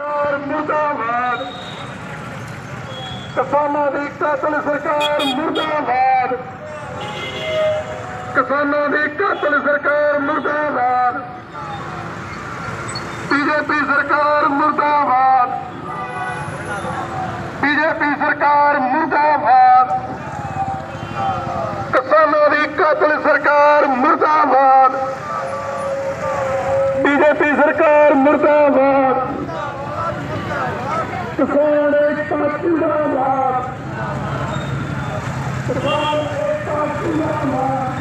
ਸਰਕਾਰ ਮੁਰਦਾਬਾਦ ਕਿਸਾਨਾਂ ਦੀ ਕਾਤਲ ਸਰਕਾਰ ਮੁਰਦਾਬਾਦ ਕਿਸਾਨਾਂ ਦੀ ਕਾਤਲ ਸਰਕਾਰ ਮੁਰਦਾਬਾਦ ਬੀਜੇਪੀ ਸਰਕਾਰ ਮੁਰਦਾਬਾਦ ਬੀਜੇਪੀ ਸਰਕਾਰ ਮੁਰਦਾਬਾਦ ਕਿਸਾਨਾਂ ਦੀ ਕਾਤਲ ਸਰਕਾਰ ਮੁਰਦਾਬਾਦ ਬੀਜੇਪੀ ਸਰਕਾਰ ਮੁਰਦਾਬਾਦ ਕਿਸਾਨ ਏਕਤਾ ਜਿੰਦਾਬਾਦ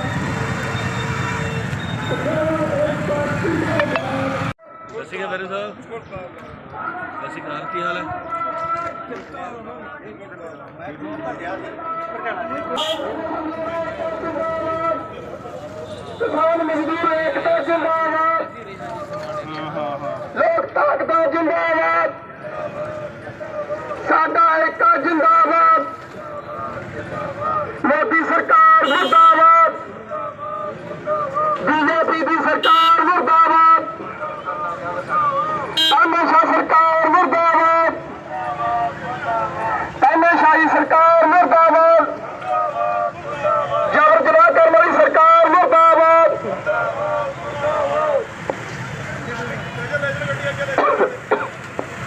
ਕਿਸਾਨ ਏਕਤਾ ਜਿੰਦਾਬਾਦ ਸਤਿ ਸ਼੍ਰੀ ਅਕਾਲ ਸਾਹਿਬ। ਸਤਿ ਸ਼੍ਰੀ ਅਕਾਲ ਕੀ ਹਾਲ ਹੈ? ਕਿਸਾਨ ਮਜ਼ਦੂਰ ਏਕਤਾ ਜਿੰਦਾਬਾਦ। ਲੋਕ ਤਾਕਤਾਂ ਜਿੰਦਾਬਾਦ ਸਾਡਾ ਏਕਤਾ ਜਿੰਦਾਬਾਦ ਮੋਦੀ ਸਰਕਾਰ ਮੁਰਦਾਬਾਦ ਬੀਜੇਪੀ ਦੀ ਸਰਕਾਰ ਮੁਰਦਾਬਾਦ ਤਾਨਾਸ਼ਾਹ ਸਰਕਾਰ ਮੁਰਦਾਬਾਦ ਤਾਨਾਸ਼ਾਹੀ ਸਰਕਾਰ ਮੁਰਦਾਬਾਦ ਜਬਰ ਜਨਾਹ ਕਰਨ ਵਾਲੀ ਸਰਕਾਰ ਮੁਰਦਾਬਾਦ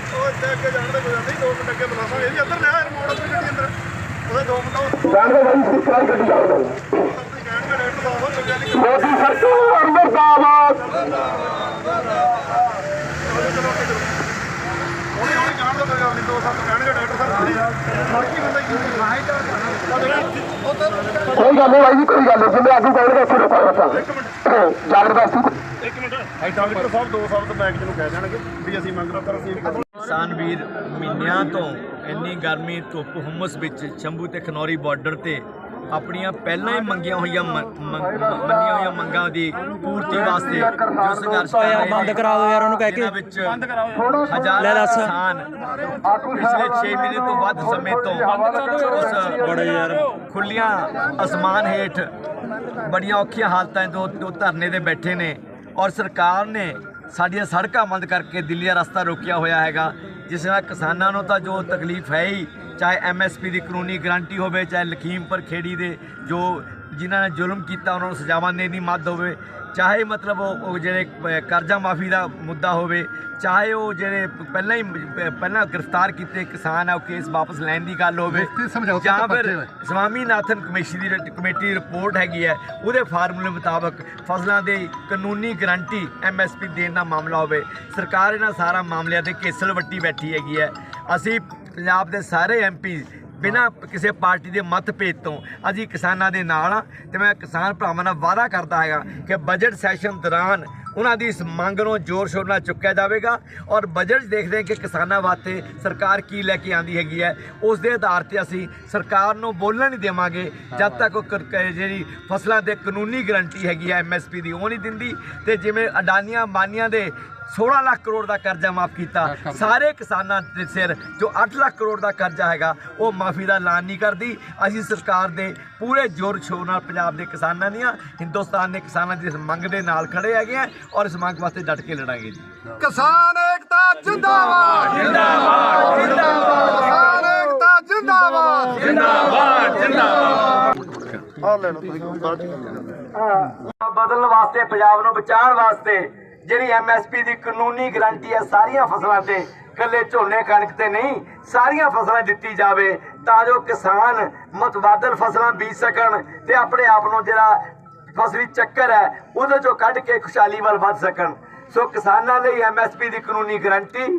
ਉਹ ਇੱਥੇ ਅੱਗੇ ਜਾਣ ਦੇ ਕੋਈ ਬੁਲਾਵਾਂਗੇ ਅੰਦਰ ਆਪਣੀ ਗੱਡੀ ਅੰਦਰ। ਉਹਦੇ ਦੋ ਮਿੰਟ ਗੱਡੀ ਸਾਹਿਬ ਮੋਦੀ ਸਰਕਾਰ ਮੁਰਦਾਬਾਦ ਜਾਣ ਦਾ ਕੋਈ ਗੱਲ ਨਹੀਂ ਦੋ ਸੱਤ ਕਹਿਣਗੇ ਡਾਕਟਰ ਸਾਹਿਬ ਖੜੇ ਆ ਬਾਕੀ ਬੰਦਾ ਹੀ ਕੋਈ ਗੱਲ ਨਹੀਂ ਭਾਈ ਜੀ ਕੋਈ ਗੱਲ ਨਹੀਂ। ਜਿੰਨੇ ਆਗੂ ਕਹਿਣਗੇ ਉੱਥੇ ਰੁਕਾ ਰੁਕਾ ਜ਼ਬਰਦਸਤੀ ਇੱਕ ਮਿੰਟ। ਡਾਕਟਰ ਸਾਹਿਬ ਦੋ ਸ਼ਬਦ ਬੈਗ ਚ ਨੂੰ ਕਹਿ ਦੇਣਗੇ ਵੀ ਅਸੀਂ ਮੰਗਣਾ ਤਾਂ ਅਸੀਂ ਕਿਸਾਨ ਵੀਰ ਮਹੀਨਿਆਂ ਤੋਂ ਇੰਨੀ ਗਰਮੀ ਧੁੱਪ ਹੁਮਸ ਵਿੱਚ ਸ਼ੰਭੂ ਤੇ ਖਨੌਰੀ ਬਾਰਡਰ ਤੇ ਆਪਣੀਆਂ ਪਹਿਲਾਂ ਹੀ ਮੰਗੀਆਂ ਹੋਈਆਂ ਮੰਨੀਆਂ ਹੋਈਆਂ ਮੰਗਾਂ ਦੀ ਪੂਰਤੀ ਵਾਸਤੇ ਜੋ ਸੰਘਰਸ਼ ਕਰ ਰਹੇ ਬੰਦ ਕਰਾ ਦਿਓ ਯਾਰ ਉਹਨੂੰ ਕਹਿ ਕੇ। ਵਿੱਚ। ਕਿਸਾਨ ਪਿਛਲੇ 6 ਮਹੀਨੇ ਤੋਂ ਵੱਧ ਸਮੇਂ ਤੋਂ ਉਸ ਬੜੇ ਯਾਰ ਖੁੱਲੀਆਂ ਅਸਮਾਨ ਹੇਠ ਬੜੀਆਂ ਔਖੀਆਂ ਹਾਲਤਾਂ ਤੋਂ ਧਰਨੇ ਤੇ ਬੈਠੇ ਨੇ ਔਰ ਸਰਕਾਰ ਨੇ ਸਾਡੀਆਂ ਸੜਕਾਂ ਬੰਦ ਕਰਕੇ ਦਿੱਲੀ ਦਾ ਰਸਤਾ ਰੋਕਿਆ ਹੋਇਆ ਹੈਗਾ। ਜਿਸ ਨਾਲ ਕਿਸਾਨਾਂ ਨੂੰ ਤਾਂ ਜੋ ਤਕਲੀਫ ਹੈ ਹੀ, ਚਾਹੇ ਐਮਐਸਪੀ ਦੀ ਕਾਨੂੰਨੀ ਗਾਰੰਟੀ ਹੋਵੇ, ਚਾਹੇ ਲਖੀਮਪੁਰ ਖੇੜੀ ਦੇ ਜੋ ਜਿਨ੍ਹਾਂ ਨੇ ਜ਼ੁਲਮ ਕੀਤਾ, ਉਹਨਾਂ ਨੂੰ ਸਜ਼ਾਵਾਂ ਦੇਣ ਦੀ ਮੱਦ ਹੋਵੇ। ਚਾਹੇ ਮਤਲਬ ਉਹ ਜਿਹੜੇ ਕਰਜ਼ਾ ਮਾਫੀ ਦਾ ਮੁੱਦਾ ਹੋਵੇ ਚਾਹੇ ਉਹ ਜਿਹੜੇ ਪਹਿਲਾਂ ਹੀ ਪਹਿਲਾਂ ਗ੍ਰਿਫਤਾਰ ਕੀਤੇ ਕਿਸਾਨ ਆ ਉਹ ਕੇਸ ਵਾਪਸ ਲੈਣ ਦੀ ਗੱਲ ਹੋਵੇ ਜਾਂ ਫਿਰ ਸਵਾਮੀਨਾਥਨ ਕਮੇਟੀ ਦੀ ਕਮੇਟੀ ਰਿਪੋਰਟ ਹੈਗੀ ਹੈ ਉਹਦੇ ਫਾਰਮੂਲੇ ਮੁਤਾਬਕ ਫਸਲਾਂ ਦੇ ਕਾਨੂੰਨੀ ਗਰੰਟੀ ਐਮਐਸਪੀ ਦੇਣ ਦਾ ਮਾਮਲਾ ਹੋਵੇ। ਸਰਕਾਰ ਇਹਨਾਂ ਸਾਰਾ ਮਾਮਲਿਆਂ ਤੇ ਕੇਸਲ ਵੱਟੀ ਬੈਠੀ ਹੈਗੀ ਹੈ। ਅਸੀਂ ਪੰਜਾਬ ਦੇ ਸਾਰੇ ਐਮਪੀ ਬਿਨਾਂ ਕਿਸੇ ਪਾਰਟੀ ਦੇ ਮਤਭੇਦ ਤੋਂ ਅਸੀਂ ਕਿਸਾਨਾਂ ਦੇ ਨਾਲ ਆ ਤੇ ਮੈਂ ਕਿਸਾਨ ਭਰਾਵਾਂ ਨਾਲ ਵਾਅਦਾ ਕਰਦਾ ਹੈਗਾ ਕਿ ਬਜਟ ਸੈਸ਼ਨ ਦੌਰਾਨ ਉਹਨਾਂ ਦੀ ਇਸ ਮੰਗ ਨੂੰ ਜ਼ੋਰ ਸ਼ੋਰ ਨਾਲ ਚੁੱਕਿਆ ਜਾਵੇਗਾ ਔਰ ਬਜਟ 'ਚ ਦੇਖਦੇ ਹਾਂ ਕਿ ਕਿਸਾਨਾਂ ਵਾਸਤੇ ਸਰਕਾਰ ਕੀ ਲੈ ਕੇ ਆਂਦੀ ਹੈਗੀ ਹੈ। ਉਸ ਦੇ ਆਧਾਰ ਤੇ ਅਸੀਂ ਸਰਕਾਰ ਨੂੰ ਬੋਲਣ ਨਹੀਂ ਦੇਵਾਂਗੇ। ਜਦ ਤੱਕ ਉਹ ਜਿਹੜੀ ਫਸਲਾਂ ਦੇ ਕਾਨੂੰਨੀ ਗਰੰਟੀ ਹੈਗੀ ਹੈ ਐਮਐਸਪੀ ਦੀ ਉਹ ਨਹੀਂ ਦਿੰਦੀ ਤੇ ਜਿਵੇਂ ਅਡਾਨੀਆਂ ਮਾਨੀਆਂ ਦੇ 16 ਲੱਖ ਕਰੋੜ ਦਾ ਕਰਜ਼ਾ ਮਾਫ ਕੀਤਾ। ਸਾਰੇ ਕਿਸਾਨਾਂ ਦੇ ਸਿਰ ਜੋ 8 ਲੱਖ ਕਰੋੜ ਦਾ ਕਰਜ਼ਾ ਹੈਗਾ ਉਹ ਮਾਫੀ ਦਾ ਐਲਾਨ ਨਹੀਂ ਕਰਦੀ। ਅਸੀਂ ਸਰਕਾਰ ਦੇ ਪੂਰੇ ਜ਼ੋਰ ਸ਼ੋਰ ਨਾਲ ਪੰਜਾਬ ਦੇ ਕਿਸਾਨਾਂ ਦੀਆਂ ਹਿੰਦੁਸਤਾਨ ਦੇ ਕਿਸਾਨਾਂ ਦੀ ਮੰਗ ਦੇ ਨਾਲ ਖੜੇ ਹੈਗੇ ਆ ਔਰ ਇਸ ਮੰਗ ਵਾਸਤੇ ਡਟ ਕੇ ਲੜਾਂਗੇ ਜੀ। ਕਿਸਾਨ ਏਕਤਾ ਜਿੰਦਾਬਾਦ। ਜਿੰਦਾਬਾਦ। ਜਿੰਦਾਬਾਦ। ਕਿਸਾਨ ਏਕਤਾ ਜਿੰਦਾਬਾਦ। ਜਿੰਦਾਬਾਦ। ਜਿੰਦਾਬਾਦ। ਆ ਲੈ ਲਓ ਤੁਸੀਂ ਬਦਲਣ ਵਾਸਤੇ ਪੰਜਾਬ ਨੂੰ ਬਚਾਉਣ ਵਾਸਤੇ ਜਿਹੜੀ ਐਮਐਸਪੀ ਦੀ ਕਾਨੂੰਨੀ ਗਾਰੰਟੀ ਹੈ, ਸਾਰੀਆਂ ਫਸਲਾਂ ਤੇ ਕੱਲੇ ਝੋਨੇ ਕਣਕ ਤੇ ਨਹੀਂ, ਸਾਰੀਆਂ ਫਸਲਾਂ ਦਿੱਤੀ ਜਾਵੇ ਤਾਂ ਜੋ ਕਿਸਾਨ ਮਤਵਾਦਲ ਫਸਲਾਂ ਬੀਜ ਸਕਣ ਤੇ ਆਪਣੇ ਆਪ ਨੂੰ ਜਿਹੜਾ ਫਸਲੀ ਚੱਕਰ ਹੈ, ਉਹਦੇ ਚੋਂ ਕੱਢ ਕੇ ਖੁਸ਼ਹਾਲੀ ਵੱਲ ਵੱਧ ਸਕਣ। ਸੋ ਕਿਸਾਨਾਂ ਲਈ ਐਮਐਸਪੀ ਦੀ ਕਾਨੂੰਨੀ ਗਾਰੰਟੀ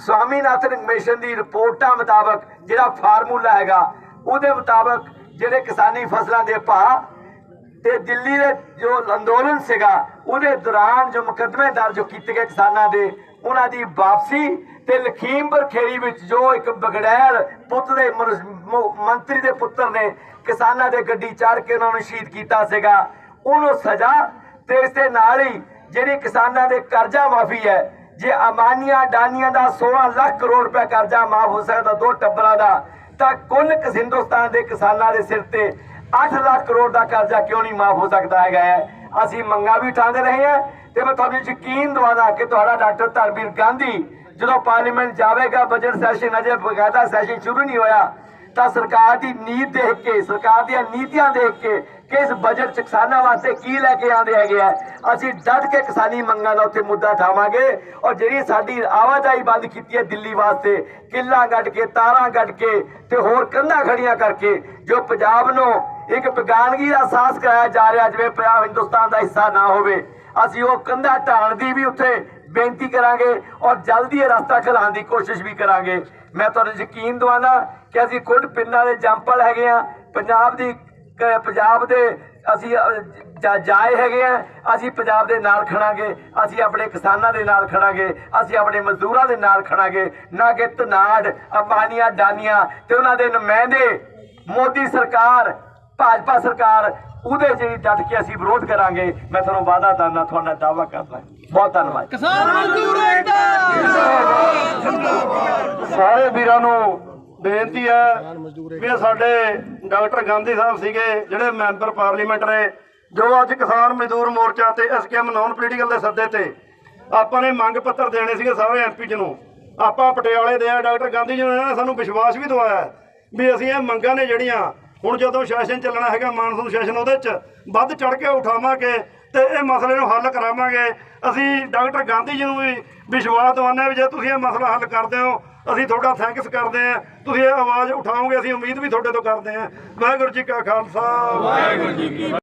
ਸਵਾਮੀਨਾਥਨ ਕਮਿਸ਼ਨ ਦੀ ਰਿਪੋਰਟਾਂ ਮੁਤਾਬਕ ਜਿਹੜਾ ਫਾਰਮੂਲਾ ਹੈਗਾ, ਉਹਦੇ ਮੁਤਾਬਕ ਜਿਹੜੇ ਕਿਸਾਨੀ ਫਸਲਾਂ ਦੇ ਭਾਅ ਤੇ ਦਿੱਲੀ ਦੇ ਜੋ ਅੰਦੋਲਨ ਸੀਗਾ, ਉਹਦੇ ਦੌਰਾਨ ਜੋ ਮੁਕੱਦਮੇ ਦਰਜ ਕੀਤੇ ਗਏ ਕਿਸਾਨਾਂ ਦੇ, ਉਹਨਾਂ ਦੀ ਵਾਪਸੀ ਤੇ ਲਖੀਮਪੁਰ ਖੇੜੀ ਵਿੱਚ ਜੋ ਇੱਕ ਬਗੜੈਲ ਪੁੱਤ ਦੇ ਮੰਤਰੀ ਦੇ ਪੁੱਤਰ ਨੇ ਕਿਸਾਨਾਂ ਦੇ ਗੱਡੀ ਚਾੜ ਕੇ ਉਹਨਾਂ ਨੂੰ ਸ਼ਹੀਦ ਕੀਤਾ ਸੀਗਾ, ਉਹਨੂੰ ਸਜ਼ਾ ਤੇ ਇਸ ਦੇ ਨਾਲ ਹੀ ਜਿਹੜੀ ਕਿਸਾਨਾਂ ਦੇ ਕਰਜ਼ਾ ਮਾਫੀ ਹੈ, ਜੇ ਅਮਾਨੀਆਂ ਡਾਨੀਆਂ ਦਾ 16 ਲੱਖ ਕਰੋੜ ਰੁਪਏ ਕਰਜ਼ਾ ਮਾਫ ਹੋ ਸਕਦਾ, ਦੋ ਟੱਬਰਾਂ ਦਾ, ਤਾਂ ਕੁੱਲ ਹਿੰਦੁਸਤਾਨ ਦੇ ਕਿਸਾਨਾਂ ਦੇ ਸਿਰ ਤੇ 8 ਲੱਖ ਕਰੋੜ ਦਾ ਕਰਜ਼ਾ ਕਿਉਂ ਨਹੀਂ ਮਾਫ ਹੋ ਸਕਦਾ ਹੈਗਾ ਹੈ? ਅਸੀਂ ਮੰਗਾਂ ਵੀ ਉਠਾਉਂਦੇ ਰਹੇ ਹਾਂ ਤੇ ਮੈਂ ਤੁਹਾਨੂੰ ਯਕੀਨ ਦਿਵਾਦਾ ਕਿ ਤੁਹਾਡਾ ਡਾਕਟਰ ਧਰਮਵੀਰ ਗਾਂਧੀ ਜਦੋਂ ਪਾਰਲੀਮੈਂਟ ਜਾਵੇਗਾ ਬਜਟ ਸੈਸ਼ਨ ਅਜੇ ਬਕਾਇਦਾ ਸੈਸ਼ਨ ਸ਼ੁਰੂ ਨਹੀਂ ਹੋਇਆ, ਤਾਂ ਸਰਕਾਰ ਦੀ ਨੀਤ ਦੇਖ ਕੇ, ਸਰਕਾਰ ਦੀਆਂ ਨੀਤੀਆਂ ਦੇਖ ਕੇ ਕਿ ਬਜਟ ਚ ਕਿਸਾਨਾਂ ਵਾਸਤੇ ਕੀ ਲੈ ਕੇ ਆਂਦੇ ਹੈਗੇ ਆ, ਅਸੀਂ ਡਟ ਕੇ ਕਿਸਾਨੀ ਮੰਗਾਂ ਦਾ ਉੱਥੇ ਮੁੱਦਾ ਉਠਾਵਾਂਗੇ ਔਰ ਜਿਹੜੀ ਸਾਡੀ ਆਵਾਜਾਈ ਬੰਦ ਕੀਤੀ ਹੈ ਦਿੱਲੀ ਵਾਸਤੇ, ਕਿੱਲਾ ਗੱਡ ਕੇ, ਤਾਰਾਂ ਗੱਡ ਕੇ ਤੇ ਹੋਰ ਕੰਧਾਂ ਖੜੀਆਂ ਕਰਕੇ ਜੋ ਪੰਜਾਬ ਨੂੰ ਇੱਕ ਬੇਗਾਨਗੀ ਦਾ ਅਹਿਸਾਸ ਕਰਾਇਆ ਜਾ ਰਿਹਾ ਜਿਵੇਂ ਪੰਜਾਬ ਹਿੰਦੁਸਤਾਨ ਦਾ ਹਿੱਸਾ ਨਾ ਹੋਵੇ। ਅਸੀਂ ਉਹ ਕੰਧਾਂ ਢਾਣ ਦੀ ਵੀ ਉੱਥੇ ਬੇਨਤੀ ਕਰਾਂਗੇ ਔਰ ਜਲਦੀ ਇਹ ਰਸਤਾ ਖਲਾਉਣ ਦੀ ਕੋਸ਼ਿਸ਼ ਵੀ ਕਰਾਂਗੇ। ਮੈਂ ਤੁਹਾਨੂੰ ਯਕੀਨ ਦਵਾਨਾ ਕਿ ਅਸੀਂ ਖੁਦ ਪਿੰਡਾਂ ਦੇ ਜੰਪਲ ਹੈਗੇ ਆ ਪੰਜਾਬ ਦੀ ਪੰਜਾਬ ਦੇ ਅਸੀਂ ਜਾਏ ਹੈਗੇ ਆ ਅਸੀਂ ਪੰਜਾਬ ਦੇ ਨਾਲ ਖੜਾਂਗੇ ਅਸੀਂ ਆਪਣੇ ਕਿਸਾਨਾਂ ਦੇ ਨਾਲ ਖੜਾਂਗੇ ਅਸੀਂ ਆਪਣੇ ਮਜ਼ਦੂਰਾਂ ਦੇ ਨਾਲ ਖੜਾਂਗੇ ਨਾ ਕਿ ਧਨਾੜ ਅੰਬਾਨੀਆਂ, ਡਾਨੀਆਂ ਤੇ ਉਹਨਾਂ ਦੇ ਨੁਮਾਇੰਦੇ ਮੋਦੀ ਸਰਕਾਰ ਭਾਜਪਾ ਸਰਕਾਰ ਉਹਦੇ ਜਿਹੜੀ ਡਟ ਕੇ ਅਸੀਂ ਵਿਰੋਧ ਕਰਾਂਗੇ। ਮੈਂ ਤੁਹਾਨੂੰ ਵਾਅਦਾ ਦਿੰਦਾ ਤੁਹਾਡਾ ਦਾਅਵਾ ਕਰਦਾ। ਬਹੁਤ ਧੰਨਵਾਦ। ਸਾਰੇ ਵੀਰਾਂ ਨੂੰ ਬੇਨਤੀ ਹੈ ਵੀ ਸਾਡੇ ਡਾਕਟਰ ਗਾਂਧੀ ਸਾਹਿਬ ਸੀਗੇ ਜਿਹੜੇ ਮੈਂਬਰ ਪਾਰਲੀਮੈਂਟ ਨੇ ਜੋ ਅੱਜ ਕਿਸਾਨ ਮਜ਼ਦੂਰ ਮੋਰਚਾ ਤੇ ਐਸਕੇਐਮ ਨਾਨ ਪੋਲੀਟੀਕਲ ਦੇ ਸੱਦੇ ਤੇ ਆਪਾਂ ਨੇ ਮੰਗ ਪੱਤਰ ਦੇਣੇ ਸੀਗੇ ਸਾਰੇ ਐਮਪੀ ਜੀ ਨੂੰ। ਆਪਾਂ ਪਟਿਆਲੇ ਦੇ ਆ ਡਾਕਟਰ ਗਾਂਧੀ ਜੀ ਨੇ ਸਾਨੂੰ ਵਿਸ਼ਵਾਸ ਵੀ ਦਵਾਇਆ ਵੀ ਅਸੀਂ ਇਹ ਮੰਗਾਂ ਨੇ ਜਿਹੜੀਆਂ ਹੁਣ ਜਦੋਂ ਸੈਸ਼ਨ ਚੱਲਣਾ ਹੈਗਾ ਮਾਨਸੂਨ ਸੈਸ਼ਨ ਉਹਦੇ 'ਚ, ਵੱਧ ਚੜ ਕੇ ਉਠਾਵਾਂਗੇ ਤੇ ਇਹ ਮਸਲੇ ਨੂੰ ਹੱਲ ਕਰਾਵਾਂਗੇ। ਅਸੀਂ ਡਾਕਟਰ ਗਾਂਧੀ ਜੀ ਨੂੰ ਵੀ ਵਿਸ਼ਵਾਸ ਦਿਵਾਉਂਦੇ ਹਾਂ ਵੀ ਜੇ ਤੁਸੀਂ ਇਹ ਮਸਲਾ ਹੱਲ ਕਰਦੇ ਹੋ, ਅਸੀਂ ਤੁਹਾਡਾ ਥੈਂਕਸ ਕਰਦੇ ਹਾਂ। ਤੁਸੀਂ ਇਹ ਆਵਾਜ਼ ਉਠਾਓਗੇ, ਅਸੀਂ ਉਮੀਦ ਵੀ ਤੁਹਾਡੇ ਤੋਂ ਕਰਦੇ ਹਾਂ। ਵਾਹਿਗੁਰੂ ਜੀ ਕਾ ਖਾਲਸਾ। ਵਾਹਿਗੁਰੂ ਜੀ